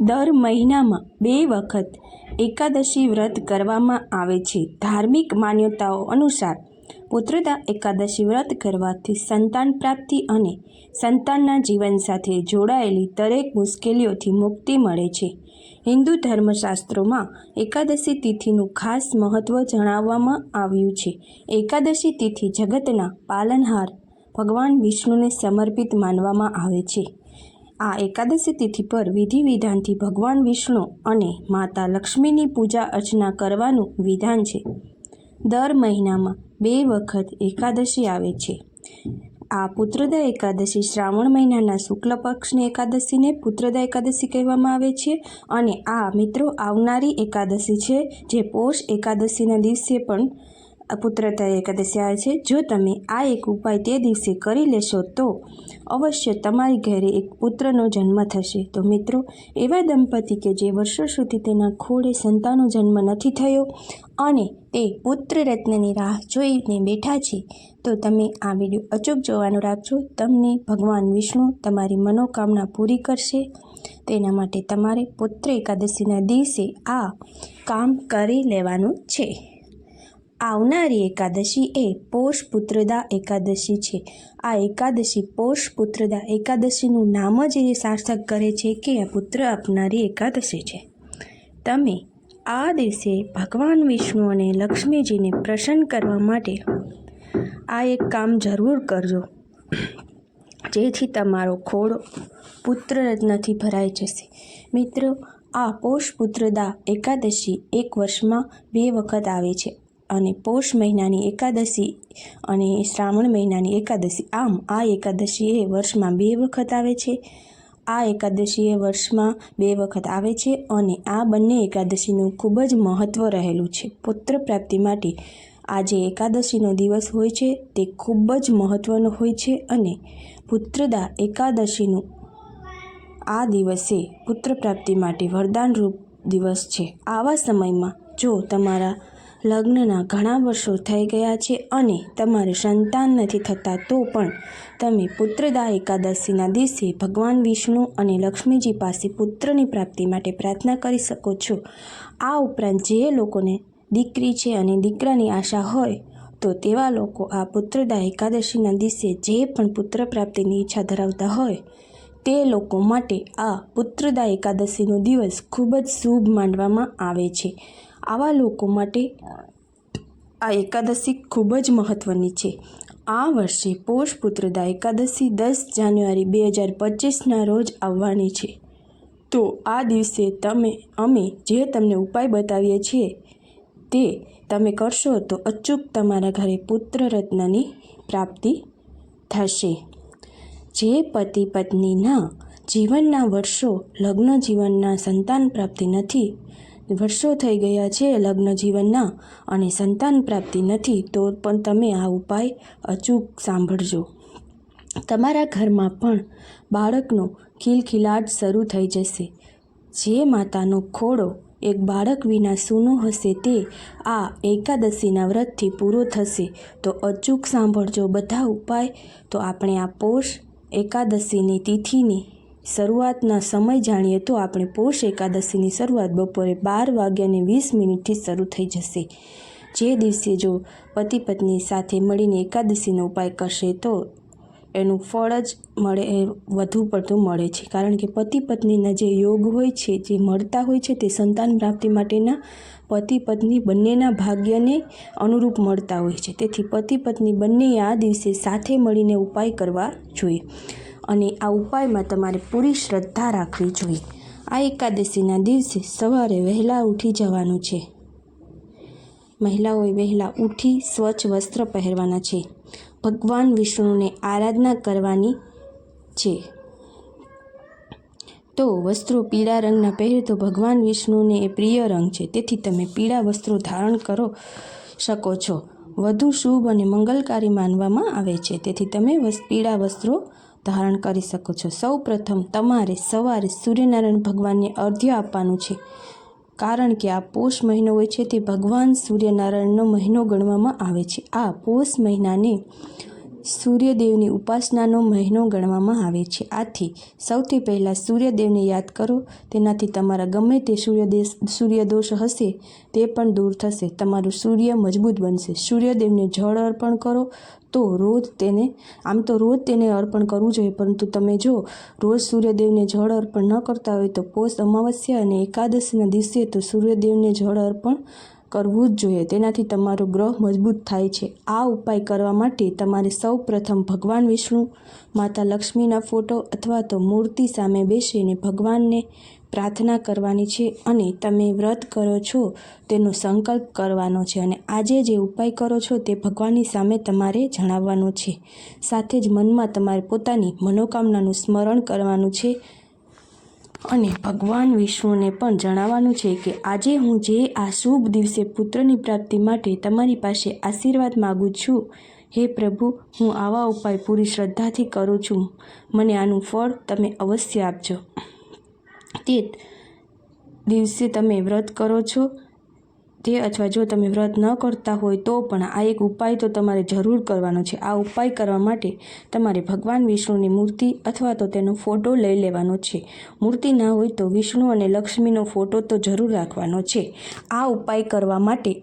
દર મહિનામાં બે વખત એકાદશી વ્રત કરવામાં આવે છે. ધાર્મિક માન્યતાઓ અનુસાર પુત્રતા એકાદશી વ્રત કરવાથી સંતાન પ્રાપ્તિ અને સંતાનના જીવન સાથે જોડાયેલી દરેક મુશ્કેલીઓથી મુક્તિ મળે છે. હિન્દુ ધર્મશાસ્ત્રોમાં એકાદશી તિથિનું ખાસ મહત્ત્વ જણાવવામાં આવ્યું છે. એકાદશી તિથિ જગતના પાલનહાર ભગવાન વિષ્ણુને સમર્પિત માનવામાં આવે છે. આ એકાદશી તિથિ પર વિધિ વિધાનથી ભગવાન વિષ્ણુ અને માતા લક્ષ્મીની પૂજા અર્ચના કરવાનું વિધાન છે. દર મહિનામાં બે વખત એકાદશી આવે છે. આ પુત્રદા એકાદશી શ્રાવણ મહિનાના શુક્લ પક્ષની એકાદશીને પુત્રદા એકાદશી કહેવામાં આવે છે અને આ મિત્રો આવનારી એકાદશી છે, જે પોષ એકાદશીના દિવસે પણ આ પુત્રદા એકાદશી આવે છે. જો તમે આ એક ઉપાય તે દિવસે કરી લેશો તો અવશ્ય તમારી ઘરે એક પુત્રનો જન્મ થશે. તો મિત્રો, એવા દંપતી કે જે વર્ષો સુધી તેના ખોળે સંતાનનો જન્મ નથી થયો અને તે પુત્ર રત્નની રાહ જોઈને બેઠા છે, તો તમે આ વીડિયો અચૂક જોવાનું રાખજો. તમને ભગવાન વિષ્ણુ તમારી મનોકામના પૂરી કરશે. તેના માટે તમારે પુત્ર એકાદશીના દિવસે આ કામ કરી લેવાનું છે. આવનારી એકાદશી એ પોષ પુત્રદા એકાદશી છે. આ એકાદશી પોષ પુત્રદા એકાદશીનું નામ જ એ સાર્થક કરે છે કે આ પુત્ર આપનારી એકાદશી છે. તમે આ દિવસે ભગવાન વિષ્ણુ અને લક્ષ્મીજીને પ્રસન્ન કરવા માટે આ એક કામ જરૂર કરજો. જેથી તમારો ખોડો પુત્ર રત્નથી ભરાઈ જશે. મિત્રો, આ પોષ પુત્રદા એકાદશી એક વર્ષમાં બે વખત આવે છે. અને પોષ મહિનાની એકાદશી અને શ્રાવણ મહિનાની એકાદશી. આમ, આ એકાદશી એ વર્ષમાં બે વખત આવે છે. આ એકાદશી એ વર્ષમાં બે વખત આવે છે અને આ બંને એકાદશીનું ખૂબ જ મહત્ત્વ રહેલું છે. પુત્ર પ્રાપ્તિ માટે આ જે એકાદશીનો દિવસ હોય છે, તે ખૂબ જ મહત્ત્વનો હોય છે અને પુત્રદા એકાદશીનું આ દિવસે પુત્ર પ્રાપ્તિ માટે વરદાનરૂપ દિવસ છે. આવા સમયમાં જો તમારા લગ્નના ઘણા વર્ષો થઈ ગયા છે અને તમારે સંતાન નથી થતા તો પણ તમે પુત્રદા એકાદશીના દિવસે ભગવાન વિષ્ણુ અને લક્ષ્મીજી પાસે પુત્રની પ્રાપ્તિ માટે પ્રાર્થના કરી શકો છો. આ ઉપરાંત જે લોકોને દીકરી છે અને દીકરાની આશા હોય, તો તેવા લોકો આ પુત્રદા એકાદશીના દિવસે જે પણ પુત્ર પ્રાપ્તિની ઈચ્છા ધરાવતા હોય, તે લોકો માટે આ પુત્રદા એકાદશીનો દિવસ ખૂબ જ શુભ માનવામાં આવે છે. આવા લોકો માટે આ એકાદશી ખૂબ જ મહત્ત્વની છે. આ વર્ષે પોષ પુત્રદા એકાદશી દસ જાન્યુઆરી બે હજાર પચીસના રોજ આવવાની છે. તો આ દિવસે તમે, અમે જે તમને ઉપાય બતાવીએ છીએ તે તમે કરશો તો અચૂક તમારા ઘરે પુત્ર રત્નની પ્રાપ્તિ થશે. જે પતિ પત્નીના જીવનના વર્ષો, લગ્ન જીવનના સંતાન પ્રાપ્તિ નથી વર્ષો થઈ ગયા છે લગ્ન જીવનના અને સંતાન પ્રાપ્તિ નથી, તો પણ તમે આ ઉપાય અચૂક સાંભળજો. તમારા ઘરમાં પણ બાળકનો ખિલખિલાટ શરૂ થઈ જશે. જે માતાનો ખોડો એક બાળક વિના સૂનો હશે તે આ એકાદશીના વ્રતથી પૂરો થશે. તો અચૂક સાંભળજો બધા ઉપાય. તો આપણે આ પોષ એકાદશીની તિથિની શરૂઆતના સમય જાણીએ તો આપણે પોષ એકાદશીની શરૂઆત બપોરે બાર વાગ્યાને વીસ મિનિટથી શરૂ થઈ જશે. જે દિવસે જો પતિ પત્ની સાથે મળીને એકાદશીનો ઉપાય કરશે તો એનું ફળ જ મળે વધુ પડતું મળે છે. કારણ કે પતિ પત્નીના જે યોગ હોય છે, જે મળતા હોય છે, તે સંતાન પ્રાપ્તિ માટેના પતિ પત્ની બંનેના ભાગ્યને અનુરૂપ મળતા હોય છે. તેથી પતિ પત્ની બંને આ દિવસે સાથે મળીને ઉપાય કરવા જોઈએ. અને આ ઉપાયમાં તમારે પૂરી શ્રદ્ધા રાખવી જોઈએ. આ એકાદશીના દિવસે સવારે વહેલા ઉઠી જવાનું છે. મહિલાઓએ વહેલા ઉઠી સ્વચ્છ વસ્ત્ર પહેરવાના છે. ભગવાન વિષ્ણુને આરાધના કરવાની છે. તો વસ્ત્રો પીળા રંગના પહેરે તો ભગવાન વિષ્ણુને એ પ્રિય રંગ છે. તેથી તમે પીળા વસ્ત્રો ધારણ કરો શકો છો. વધુ શુભ અને મંગલકારી માનવામાં આવે છે. તેથી તમે પીળા વસ્ત્રો ધારણ કરી શકો છો. સૌ પ્રથમ તમારે સવારે સૂર્યનારાયણ ભગવાનને અર્ધ્ય આપવાનું છે. કારણ કે આ પોષ મહિનો હોય છે તે ભગવાન સૂર્યનારાયણનો મહિનો ગણવામાં આવે છે. આ પોષ મહિનાને સૂર્યદેવની ઉપાસનાનો મહિનો ગણવામાં આવે છે. આથી સૌથી પહેલાં સૂર્યદેવને યાદ કરો. તેનાથી તમારા ગમે તે સૂર્યદેશ, સૂર્યદોષ હશે તે પણ દૂર થશે. તમારું સૂર્ય મજબૂત બનશે. સૂર્યદેવને જળ અર્પણ કરો. તો રોજ તેને, આમ તો રોજ તેને અર્પણ કરવું જોઈએ, પરંતુ તમે જો રોજ સૂર્યદેવને જળ અર્પણ ન કરતા હોય તો પોષ અમાવસ્યા અને એકાદશીના દિવસે તો સૂર્યદેવને જળ અર્પણ કરવું જ જોઈએ. તેનાથી તમારો ગ્રહ મજબૂત થાય છે. આ ઉપાય કરવા માટે તમારે સૌ પ્રથમ ભગવાન વિષ્ણુ, માતા લક્ષ્મીના ફોટો અથવા તો મૂર્તિ સામે બેસીને ભગવાનને પ્રાર્થના કરવાની છે અને તમે વ્રત કરો છો તેનો સંકલ્પ કરવાનો છે અને આજે જે ઉપાય કરો છો તે ભગવાનની સામે તમારે જણાવવાનો છે. સાથે જ મનમાં તમારે પોતાની મનોકામનાનું સ્મરણ કરવાનું છે અને ભગવાન વિષ્ણુને પણ જણાવવાનું છે કે આજે હું જે આ શુભ દિવસે પુત્રની પ્રાપ્તિ માટે તમારી પાસે આશીર્વાદ માગું છું, હે પ્રભુ, હું આવા ઉપાય પૂરી શ્રદ્ધાથી કરું છું. મને આનું ફળ તમે અવશ્ય આપજો. તે દિવસે તમે વ્રત કરો છો? તે અથવા જો તમે વ્રત ન કરતા હોય તો પણ આ એક ઉપાય તો તમારે જરૂર કરવાનો છે. આ ઉપાય કરવા માટે તમારે ભગવાન વિષ્ણુની મૂર્તિ અથવા તો તેનો ફોટો લઈ લેવાનો છે. મૂર્તિ ના હોય તો વિષ્ણુ અને લક્ષ્મીનો ફોટો તો જરૂર રાખવાનો છે. આ ઉપાય કરવા માટે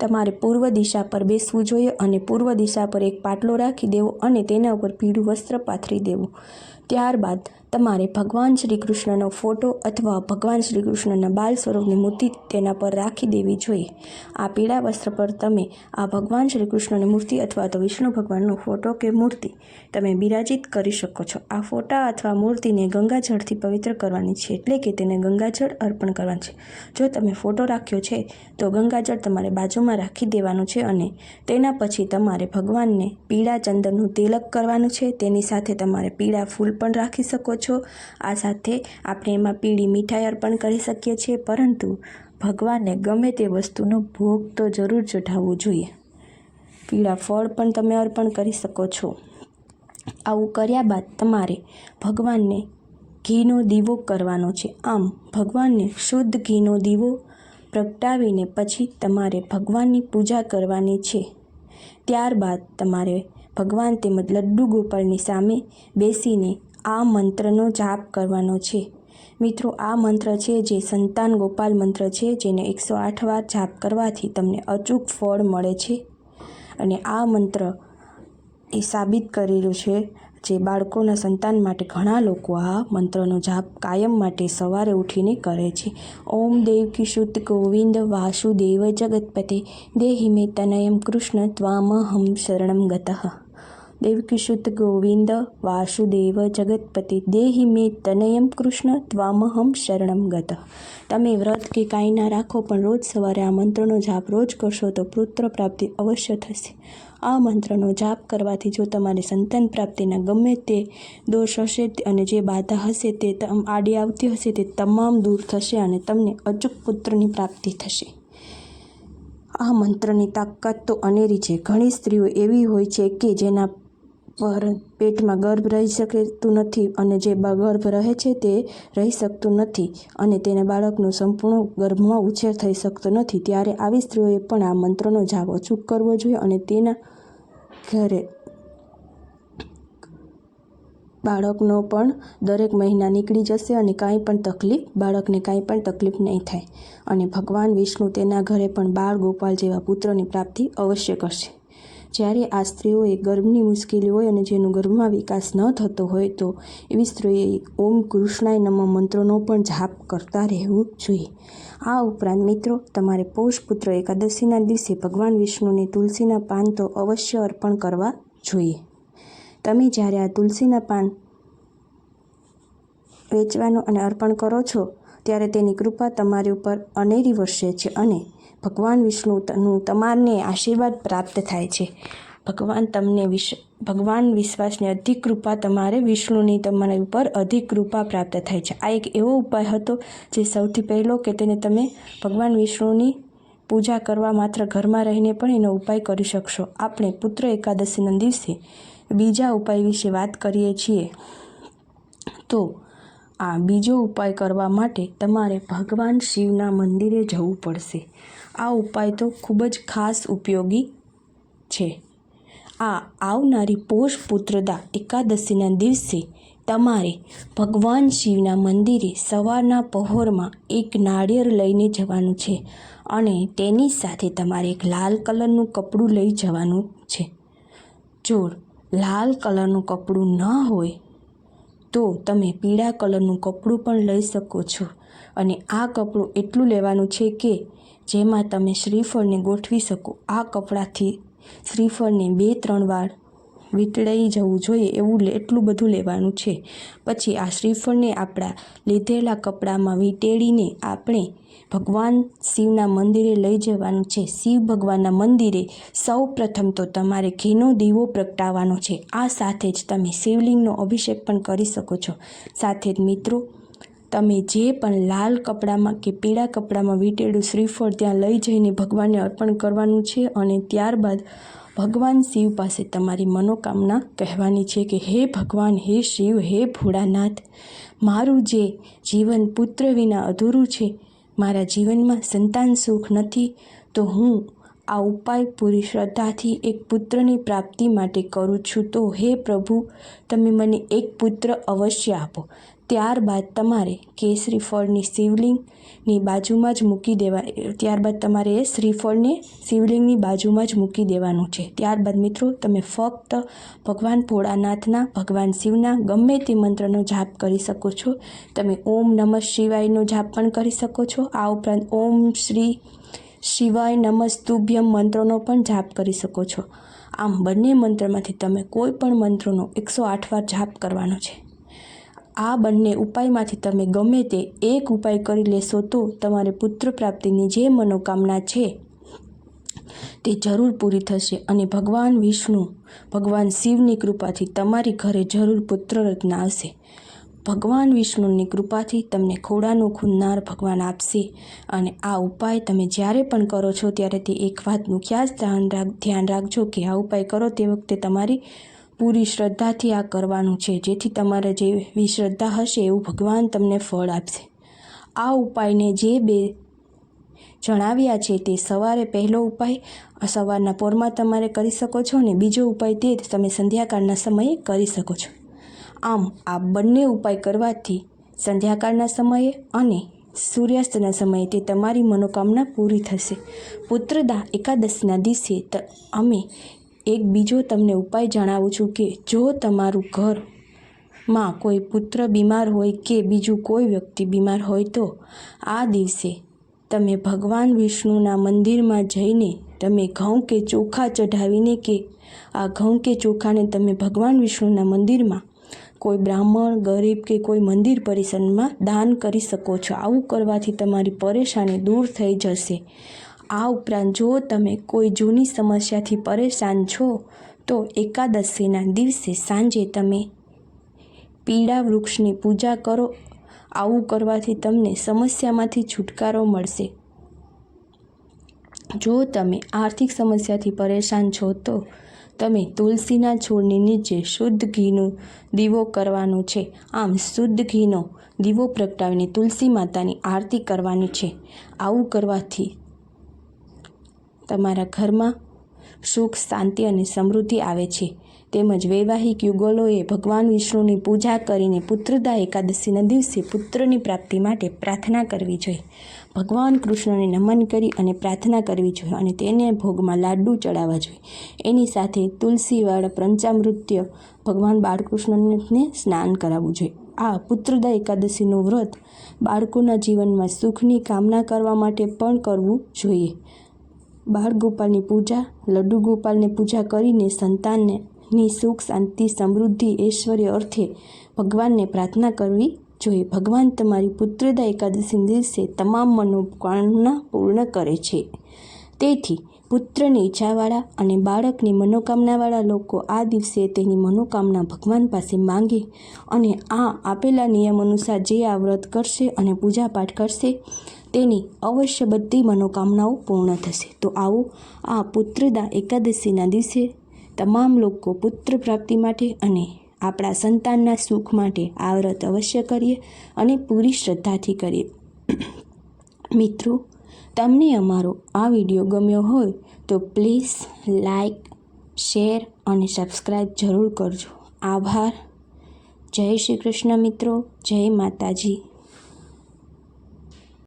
તમારે પૂર્વ દિશા પર બેસવું જોઈએ અને પૂર્વ દિશા પર એક પાટલો રાખી દેવો અને તેના ઉપર પીળું વસ્ત્ર પાથરી દેવું. ત્યારબાદ તમારે ભગવાન શ્રી કૃષ્ણનો ફોટો અથવા ભગવાન શ્રી કૃષ્ણના બાલ સ્વરૂપની મૂર્તિ તેના પર રાખી દેવી જોઈએ. આ પીળા વસ્ત્ર પર તમે આ ભગવાન શ્રી કૃષ્ણની મૂર્તિ અથવા તો વિષ્ણુ ભગવાનનો ફોટો કે મૂર્તિ તમે બિરાજિત કરી શકો છો. આ ફોટા અથવા મૂર્તિને ગંગાજળથી પવિત્ર કરવાની છે એટલે કે તેને ગંગાજળ અર્પણ કરવાનું છે. જો તમે ફોટો રાખ્યો છે, તો ગંગાજળ તમારે બાજુમાં રાખી દેવાનું છે અને તેના પછી તમારે ભગવાનને પીળા ચંદનનું તિલક કરવાનું છે. તેની સાથે તમારે પીળા ફૂલ પણ રાખી શકો છો આ સાથે આપણે એમાં પીળી મીઠાઈ અર્પણ કરી શકીએ છીએ, પરંતુ ભગવાનને ગમે તે વસ્તુનો ભોગ તો જરૂર ચઢાવવો જોઈએ. પીળા ફળ પણ તમે અર્પણ કરી શકો છો. આવું કર્યા બાદ તમારે ભગવાનને ઘીનો દીવો કરવાનો છે. આમ, ભગવાનને શુદ્ધ ઘીનો દીવો પ્રગટાવીને પછી તમારે ભગવાનની પૂજા કરવાની છે. ત્યારબાદ તમારે ભગવાન તેમજ લડ્ડુ ગોપાલની સામે બેસીને આ મંત્રનો જાપ કરવાનો છે. મિત્રો, આ મંત્ર છે જે સંતાન ગોપાલ મંત્ર છે, જેને એકસો આઠ વાર જાપ કરવાથી તમને અચૂક ફળ મળે છે. અને આ મંત્ર એ સાબિત કરેલું છે જે બાળકોના સંતાન માટે ઘણા લોકો આ મંત્રનો જાપ કાયમ માટે સવારે ઉઠીને કરે છે. ઓમ દેવકી શુદ્ધ ગોવિંદ વાસુદેવ જગતપતે દેહિ મે તનયમ કૃષ્ણ ત્વામહમ શરણમ ગતઃ. દેવકી શુદ્ધ ગોવિંદ વાસુદેવ જગતપતિ દેહી મે તનયમ કૃષ્ણ ત્વામહમ શરણમ ગત તમે વ્રત કે કાંઈ ના રાખો પણ રોજ સવારે આ મંત્રનો જાપ રોજ કરશો તો પુત્ર પ્રાપ્તિ અવશ્ય થશે। આ મંત્રનો જાપ કરવાથી જો તમારી સંતાન પ્રાપ્તિના ગમે તે દોષ હશે અને જે બાધા હશે તે આડી આવતી હશે તે તમામ દૂર થશે અને તમને અચૂક પુત્રની પ્રાપ્તિ થશે। આ મંત્રની તાકાત તો અનેરી છે. ઘણી સ્ત્રીઓ એવી હોય છે કે જેના પર પેટમાં ગર્ભ રહી શકતું નથી અને જે ગર્ભ રહે છે તે રહી શકતું નથી અને તેને બાળકનો સંપૂર્ણ ગર્ભમાં ઉછેર થઈ શકતો નથી. ત્યારે આવી સ્ત્રીઓએ પણ આ મંત્રનો જાપ અચૂક કરવો જોઈએ અને તેના ઘરે બાળકનો પણ દરેક મહિના નીકળી જશે અને કાંઈ પણ તકલીફ, બાળકને કાંઈ પણ તકલીફ નહીં થાય અને ભગવાન વિષ્ણુ તેના ઘરે પણ બાળ ગોપાલ જેવા પુત્રની પ્રાપ્તિ અવશ્ય કરશે. જ્યારે આ સ્ત્રીઓએ ગર્ભની મુશ્કેલી હોય અને જેનો ગર્ભમાં વિકાસ ન થતો હોય તો એવી સ્ત્રીઓએ ઓમ કૃષ્ણાય નમ મંત્રોનો પણ જાપ કરતા રહેવું જોઈએ. આ ઉપરાંત મિત્રો, તમારે પૌષ પુત્ર એકાદશીના દિવસે ભગવાન વિષ્ણુને તુલસીના પાન તો અવશ્ય અર્પણ કરવા જોઈએ. તમે જ્યારે આ તુલસીના પાન વેચવાનું અને અર્પણ કરો છો, ત્યારે તેની કૃપા તમારી ઉપર અનેરી વર્ષે છે અને ભગવાન વિષ્ણુનું તમારને આશીર્વાદ પ્રાપ્ત થાય છે. ભગવાન તમને વિશ, ભગવાન વિશ્વાસની અધિક કૃપા તમારે વિષ્ણુની તમારા ઉપર અધિક કૃપા પ્રાપ્ત થાય છે. આ એક એવો ઉપાય હતો જે સૌથી પહેલો કે તેને તમે ભગવાન વિષ્ણુની પૂજા કરવા માત્ર ઘરમાં રહીને પણ એનો ઉપાય કરી શકશો. આપણે પુત્ર એકાદશીના દિવસે બીજા ઉપાય વિશે વાત કરીએ છીએ. તો આ બીજો ઉપાય કરવા માટે તમારે ભગવાન શિવના મંદિરે જવું પડશે. આ ઉપાય તો ખૂબ જ ખાસ ઉપયોગી છે. આ આવનારી પોષ પુત્રદા એકાદશીના દિવસે તમારે ભગવાન શિવના મંદિરે સવારના પહોરમાં એક નાળિયેર લઈને જવાનું છે અને તેની સાથે તમારે એક લાલ કલરનું કપડું લઈ જવાનું છે. જો લાલ કલરનું કપડું ન હોય, તો તમે પીળા કલરનું કપડું પણ લઈ શકો છો અને આ કપડું એટલું લેવાનું છે કે જેમાં તમે શ્રીફળને ગોઠવી શકો. આ કપડાથી શ્રીફળને બે, ત્રણ વાર વીંટળાઈ જવું જોઈએ એવું એટલું બધું લેવાનું છે. પછી આ શ્રીફળને આપણા લીધેલા કપડામાં વીંટેળીને આપણે ભગવાન શિવના મંદિરે લઈ જવાનું છે. શિવ ભગવાનના મંદિરે સૌ પ્રથમ તો તમારે ઘીનો દીવો પ્રગટાવવાનો છે. આ સાથે જ તમે શિવલિંગનો અભિષેક પણ કરી શકો છો. સાથે જ મિત્રો તમે જે પણ લાલ કપડામાં કે પીળા કપડામાં વીંટેલું શ્રીફળ ત્યાં લઈ જઈને ભગવાનને અર્પણ કરવાનું છે અને ત્યારબાદ ભગવાન શિવ પાસે તમારી મનોકામના કહેવાની છે કે હે ભગવાન, હે શિવ, હે ભોળાનાથ, મારું જે જીવન પુત્ર વિના અધૂરું છે, મારા જીવનમાં સંતાન સુખ નથી, તો હું આ ઉપાય પૂરી શ્રદ્ધાથી એક પુત્રની પ્રાપ્તિ માટે કરું છું. તો હે પ્રભુ, તમે મને એક પુત્ર અવશ્ય આપો. ત્યારબાદ તમારે કેસરી ફળની શિવલિંગની બાજુમાં જ મૂકી દેવા, ત્યારબાદ તમારે એ શ્રીફળને શિવલિંગની બાજુમાં જ મૂકી દેવાનું છે. ત્યારબાદ મિત્રો, તમે ફક્ત ભગવાન ભોળાનાથના, ભગવાન શિવના ગમે તે મંત્રનો જાપ કરી શકો છો. તમે ઓમ નમઃ શિવાયનો જાપ પણ કરી શકો છો. આ ઉપરાંત ઓમ શ્રી શિવાય નમસ્તુભ્યમ મંત્રોનો પણ જાપ કરી શકો છો. આમ બંને મંત્રમાંથી તમે કોઈ પણ મંત્રોનો એકસો આઠ વાર જાપ કરવાનો છે. આ બંને ઉપાયમાંથી તમે ગમે તે એક ઉપાય કરી લેશો તો તમારે પુત્ર પ્રાપ્તિની જે મનોકામના છે, તે જરૂર પૂરી થશે અને ભગવાન વિષ્ણુ, ભગવાન શિવની કૃપાથી તમારી ઘરે જરૂર પુત્ર રત્ન આવશે. ભગવાન વિષ્ણુની કૃપાથી તમને ખોડાનું ખૂનનાર ભગવાન આપશે અને આ ઉપાય તમે જ્યારે પણ કરો છો ત્યારે તે એક વાતનું ખાસ ધ્યાન રાખજો કે આ ઉપાય કરો તે વખતે તમારી પૂરી શ્રદ્ધાથી આ કરવાનું છે. જેથી તમારે જેવી શ્રદ્ધા હશે એવું ભગવાન તમને ફળ આપશે. આ ઉપાયને જે બે જણાવ્યા છે તે સવારે પહેલો ઉપાય સવારના પોરમાં તમારે કરી શકો છો અને બીજો ઉપાય તે તમે સંધ્યાકાળના સમયે કરી શકો છો. આમ, આ બંને ઉપાય કરવાથી સંધ્યાકાળના સમયે અને સૂર્યાસ્તના સમયે તે તમારી મનોકામના પૂરી થશે. પુત્રદા એકાદશીના દિવસે અમે એક બીજો તમને ઉપાય જણાવું છું કે જો તમારું ઘરમાં કોઈ પુત્ર બીમાર હોય કે બીજું કોઈ વ્યક્તિ બીમાર હોય તો આ દિવસે તમે ભગવાન વિષ્ણુના મંદિરમાં જઈને તમે ઘઉં કે ચોખા ચઢાવીને કે આ ઘઉં કે ચોખાને તમે ભગવાન વિષ્ણુના મંદિરમાં કોઈ બ્રાહ્મણ, ગરીબ કે કોઈ મંદિર પરિસરમાં દાન કરી શકો છો. આવું કરવાથી તમારી પરેશાની દૂર થઈ જશે. આ ઉપરાંત જો તમે કોઈ જૂની સમસ્યાથી પરેશાન છો, તો એકાદશીના દિવસે સાંજે તમે પીળા વૃક્ષની પૂજા કરો. આવું કરવાથી તમને સમસ્યામાંથી છુટકારો મળશે. જો તમે આર્થિક સમસ્યાથી પરેશાન છો, તો તમે તુલસીના છોડની નીચે શુદ્ધ ઘીનું દીવો કરવાનો છે. આમ શુદ્ધ ઘીનો દીવો પ્રગટાવીને તુલસી માતાની આરતી કરવાની છે. આવું કરવાથી તમારા ઘરમાં સુખ, શાંતિ અને સમૃદ્ધિ આવે છે. તેમજ વૈવાહિક યુગલોએ ભગવાન વિષ્ણુની પૂજા કરીને પુત્રદા એકાદશીના દિવસે પુત્રની પ્રાપ્તિ માટે પ્રાર્થના કરવી જોઈએ. ભગવાન કૃષ્ણને નમન કરી અને પ્રાર્થના કરવી જોઈએ અને તેને ભોગમાં લાડુ ચડાવવા જોઈએ. એની સાથે તુલસીવાળા પંચામૃત્ય ભગવાન બાળકૃષ્ણને સ્નાન કરાવવું જોઈએ. આ પુત્રદા એકાદશીનું વ્રત બાળકોના જીવનમાં સુખની કામના કરવા માટે પણ કરવું જોઈએ. બાળ ગોપાલની પૂજા લડ્ડુ ગોપાલની પૂજા કરીને સંતાનને સુખ, શાંતિ, સમૃદ્ધિ, ઐશ્વર્ય અર્થે ભગવાનને પ્રાર્થના કરવી જોઈએ. ભગવાન તમારી પુત્રદા એકાદશી દિવસે તમામ મનોકામના પૂર્ણ કરે છે. તેથી પુત્રની ઈચ્છાવાળા અને બાળકની મનોકામનાવાળા લોકો આ દિવસે તેની મનોકામના ભગવાન પાસે માંગે અને આ આપેલા નિયમ અનુસાર જે આ વ્રત કરશે અને પૂજાપાઠ કરશે તેની અવશ્ય બધી મનોકામનાઓ પૂર્ણ થશે. તો આવો આ પુત્રદા એકાદશીના દિવસે તમામ લોકો પુત્ર પ્રાપ્તિ માટે અને આપણા સંતાનના સુખ માટે આ વ્રત અવશ્ય કરીએ અને પૂરી શ્રદ્ધાથી કરીએ. મિત્રો, તમને અમારો આ વીડિયો ગમ્યો હોય તો પ્લીઝ લાઈક, શેર અને સબસ્ક્રાઈબ જરૂર કરજો. આભાર. જય શ્રી કૃષ્ણ મિત્રો. જય માતાજી.